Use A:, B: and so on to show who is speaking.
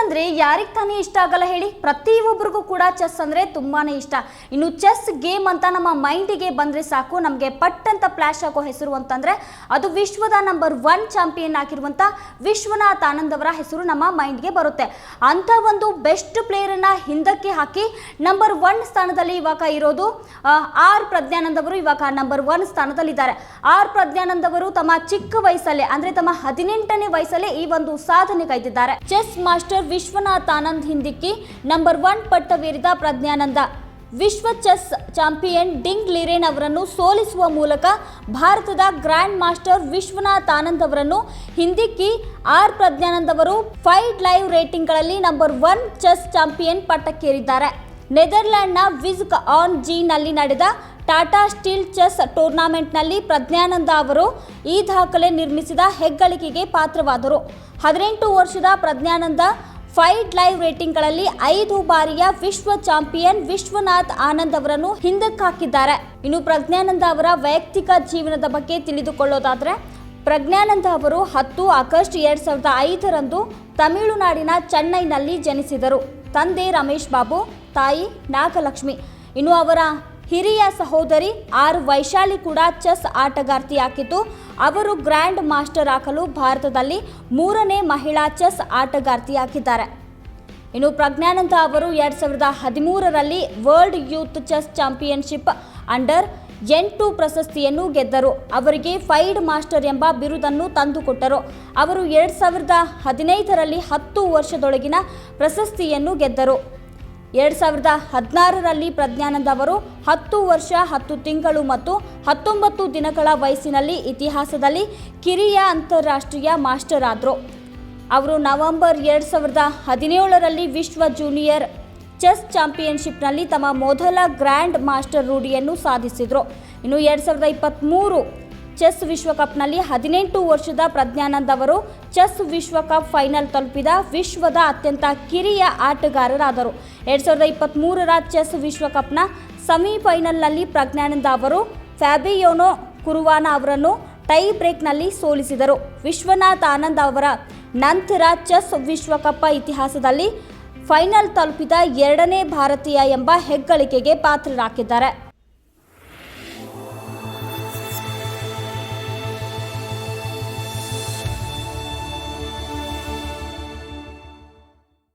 A: ಅಂದ್ರೆ ಯಾರಿಗೆ ತಾನೇ ಇಷ್ಟ ಆಗಲ್ಲ ಹೇಳಿ? ಪ್ರತಿಯೊಬ್ಬರಿಗೂ ಕೂಡ ಚೆಸ್ ಅಂದ್ರೆ ತುಂಬಾನೇ ಇಷ್ಟ. ಇನ್ನು ಚೆಸ್ ಗೇಮ್ ಅಂತ ನಮ್ಮ ಮೈಂಡಿಗೆ ಬಂದ್ರೆ ಸಾಕು. ನಮಗೆ ಪಟ್ ಅಂತ ಫ್ಲಾಶ್ ಆಗೋ ಹೆಸರು ಅಂತಂದ್ರೆ ಅದು ವಿಶ್ವದ ನಂಬರ್ ಒನ್ ಚಾಂಪಿಯನ್ ಆಗಿರುವಂತ ವಿಶ್ವನಾಥ್ ಆನಂದ್ ಅವರ ಹೆಸರು ನಮ್ಮ ಮೈಂಡ್ಗೆ ಬರುತ್ತೆ. ಅಂತ ಒಂದು ಬೆಸ್ಟ್ ಪ್ಲೇಯರನ್ನು ಹಿಂದಕ್ಕೆ ಹಾಕಿ ನಂಬರ್ ಒನ್ ಸ್ಥಾನದಲ್ಲಿ ಇವಾಗ ಇರೋದು ಆರ್ ಪ್ರಜ್ಞಾನಂದ್ ಅವರು ಇವಾಗ ನಂಬರ್ ಒನ್ ಸ್ಥಾನದಲ್ಲಿದ್ದಾರೆ. ಆರ್ ಪ್ರಜ್ಞಾನಂದ್ ಅವರು ತಮ್ಮ ಚಿಕ್ಕ ವಯಸ್ಸಲ್ಲೇ, ಅಂದ್ರೆ ತಮ್ಮ ಹದಿನೆಂಟನೇ ವಯಸ್ಸಲ್ಲೇ ಈ ಒಂದು ಸಾಧನೆ ಕೈದಿದ್ದಾರೆ. ಚೆಸ್ ಮಾಸ್ಟರ್ ವಿಶ್ವನಾಥ್ ಆನಂದ್ ಹಿಂದಿಕ್ಕಿ ನಂಬರ್ ಒನ್ ಪಟ್ಟವೇರಿದ ಪ್ರಜ್ಞಾನಂದ. ವಿಶ್ವ ಚೆಸ್ ಚಾಂಪಿಯನ್ ಡಿಂಗ್ ಲಿರೇನ್ ಅವರನ್ನು ಸೋಲಿಸುವ ಮೂಲಕ ಭಾರತದ ಗ್ರ್ಯಾಂಡ್ ಮಾಸ್ಟರ್ ವಿಶ್ವನಾಥ್ ಆನಂದ್ ಅವರನ್ನು ಹಿಂದಿಕ್ಕಿ ಆರ್ ಪ್ರಜ್ಞಾನಂದ್ ಅವರು ಫೈಟ್ ಲೈವ್ ರೇಟಿಂಗ್ಗಳಲ್ಲಿ ನಂಬರ್ ಒನ್ ಚೆಸ್ ಚಾಂಪಿಯನ್ ಪಟ್ಟಕ್ಕೇರಿದ್ದಾರೆ. ನೆದರ್ಲ್ಯಾಂಡ್ನ ವಿಸ್ಕ್ ಆನ್ ಜಿನಲ್ಲಿ ನಡೆದ ಟಾಟಾ ಸ್ಟೀಲ್ ಚೆಸ್ ಟೂರ್ನಾಮೆಂಟ್ನಲ್ಲಿ ಪ್ರಜ್ಞಾನಂದ ಅವರು ಈ ದಾಖಲೆ ನಿರ್ಮಿಸಿದ ಹೆಗ್ಗಳಿಕೆಗೆ ಪಾತ್ರವಾದರು. ಹದಿನೆಂಟು ವರ್ಷದ ಪ್ರಜ್ಞಾನಂದ ಫೈಟ್ ಲೈವ್ ರೇಟಿಂಗ್ಗಳಲ್ಲಿ ಐದು ಬಾರಿಯ ವಿಶ್ವ ಚಾಂಪಿಯನ್ ವಿಶ್ವನಾಥ್ ಆನಂದ್ ಅವರನ್ನು ಹಿಂದಕ್ಕಾಕಿದ್ದಾರೆ ಇನ್ನು ಪ್ರಜ್ಞಾನಂದ ಅವರ ವೈಯಕ್ತಿಕ ಜೀವನದ ಬಗ್ಗೆ ತಿಳಿದುಕೊಳ್ಳೋದಾದರೆ, ಪ್ರಜ್ಞಾನಂದ ಅವರು ಹತ್ತು ಆಗಸ್ಟ್ ಎರಡು ಸಾವಿರದ ಐದರಂದು ತಮಿಳುನಾಡಿನ ಚೆನ್ನೈನಲ್ಲಿ ಜನಿಸಿದರು. ತಂದೆ ರಮೇಶ್ ಬಾಬು, ತಾಯಿ ನಾಗಲಕ್ಷ್ಮಿ. ಇನ್ನು ಅವರ ಹಿರಿಯ ಸಹೋದರಿ ಆರ್ ವೈಶಾಲಿ ಕೂಡ ಚೆಸ್ ಆಟಗಾರ್ತಿಯಾಗಿದ್ದು, ಅವರು ಗ್ರ್ಯಾಂಡ್ ಮಾಸ್ಟರ್ ಆಗಲು ಭಾರತದಲ್ಲಿ ಮೂರನೇ ಮಹಿಳಾ ಚೆಸ್ ಆಟಗಾರ್ತಿಯಾಗಿದ್ದಾರೆ. ಇನ್ನು ಪ್ರಜ್ಞಾನಂದ ಅವರು ಎರಡ್ ಸಾವಿರದ ಹದಿಮೂರರಲ್ಲಿ world youth chess championship under ಎಂಟು ಪ್ರಶಸ್ತಿಯನ್ನು ಗೆದ್ದರು. ಅವರಿಗೆ ಫೈಡ್ ಮಾಸ್ಟರ್ ಎಂಬ ಬಿರುದನ್ನು ತಂದುಕೊಟ್ಟರು. ಅವರು ಎರಡ್ ಸಾವಿರದ ಹದಿನೈದರಲ್ಲಿ ಹತ್ತು ವರ್ಷದೊಳಗಿನ ಪ್ರಶಸ್ತಿಯನ್ನು ಗೆದ್ದರು. ಎರಡ್ ಸಾವಿರದ ಹದಿನಾರರಲ್ಲಿ ಪ್ರಜ್ಞಾನಂದ್ ಅವರು ಹತ್ತು ವರ್ಷ, ಹತ್ತು ತಿಂಗಳು ಮತ್ತು ಹತ್ತೊಂಬತ್ತು ದಿನಗಳ ವಯಸ್ಸಿನಲ್ಲಿ ಇತಿಹಾಸದಲ್ಲಿ ಕಿರಿಯ ಅಂತಾರಾಷ್ಟ್ರೀಯ ಮಾಸ್ಟರ್ ಆದರು. ಅವರು ನವೆಂಬರ್ ಎರಡು ಸಾವಿರದ ಹದಿನೇಳರಲ್ಲಿ ವಿಶ್ವ ಜೂನಿಯರ್ ಚೆಸ್ ಚಾಂಪಿಯನ್ಶಿಪ್ನಲ್ಲಿ ತಮ್ಮ ಮೊದಲ ಗ್ರ್ಯಾಂಡ್ ಮಾಸ್ಟರ್ ರೂಢಿಯನ್ನು ಸಾಧಿಸಿದರು. ಇನ್ನು ಎರಡು ಸಾವಿರದ ಇಪ್ಪತ್ತ್ಮೂರು ಚೆಸ್ ವಿಶ್ವಕಪ್ನಲ್ಲಿ ಹದಿನೆಂಟು ವರ್ಷದ ಪ್ರಜ್ಞಾನಂದ್ ಅವರು ಚೆಸ್ ವಿಶ್ವಕಪ್ ಫೈನಲ್ ತಲುಪಿದ ವಿಶ್ವದ ಅತ್ಯಂತ ಕಿರಿಯ ಆಟಗಾರರಾದರು. ಎರಡು ಸಾವಿರದ ಇಪ್ಪತ್ತ್ಮೂರರ ಚೆಸ್ ವಿಶ್ವಕಪ್ನ ಸೆಮಿಫೈನಲ್ನಲ್ಲಿ ಪ್ರಜ್ಞಾನಂದ ಅವರು, ಫ್ಯಾಬಿಯೋನೋ ಕುರುವಾನ ಅವರನ್ನು ಟೈ ಬ್ರೇಕ್ನಲ್ಲಿ ಸೋಲಿಸಿದರು. ವಿಶ್ವನಾಥ್ ಆನಂದ್ ಅವರ ನಂತರ ಚೆಸ್ ವಿಶ್ವಕಪ್ ಇತಿಹಾಸದಲ್ಲಿ ಫೈನಲ್ ತಲುಪಿದ ಎರಡನೇ ಭಾರತೀಯ ಎಂಬ ಹೆಗ್ಗಳಿಕೆಗೆ ಪಾತ್ರರಾಗಿದ್ದಾರೆ.